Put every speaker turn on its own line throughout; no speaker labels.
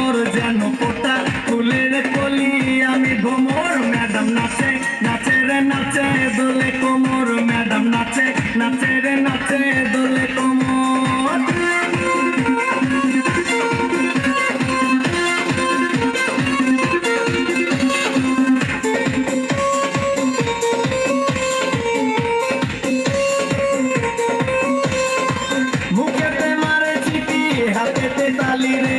মোর যেন পোতা ফুলের কলি। আমি ভোমর ম্যাডাম নাচে নাচে রে নাচে, দোলে কোমর, ম্যাডাম নাচে নাচে রে নাচে, দোলে কোমর। হাতেতে তালি রে।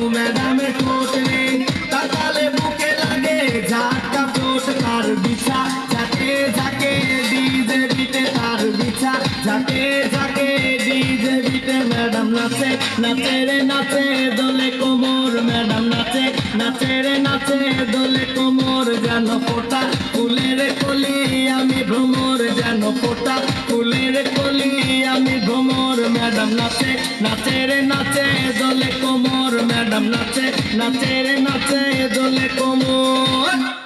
বুঝানো ম্যাডামে ঠোঁটরে তাকালে বুকে লাগে ঝাটকা চোট তার বিছা। বিটে ম্যাডাম নাচে। নাচে রে নাচে, দোলে কোমর ম্যাডাম নাচে। নাচে রে নাচে, দোলে কোমর যেন ফোটা। ফুলের কলি আমি ভ্রমর যেন ফোটা। ফুলের কলি আমি ভ্রমর ম্যাডাম নাচে। নাচে রে নাচে, দোলে কোমর নাচে নাচে রে নাচে জলে কোমর।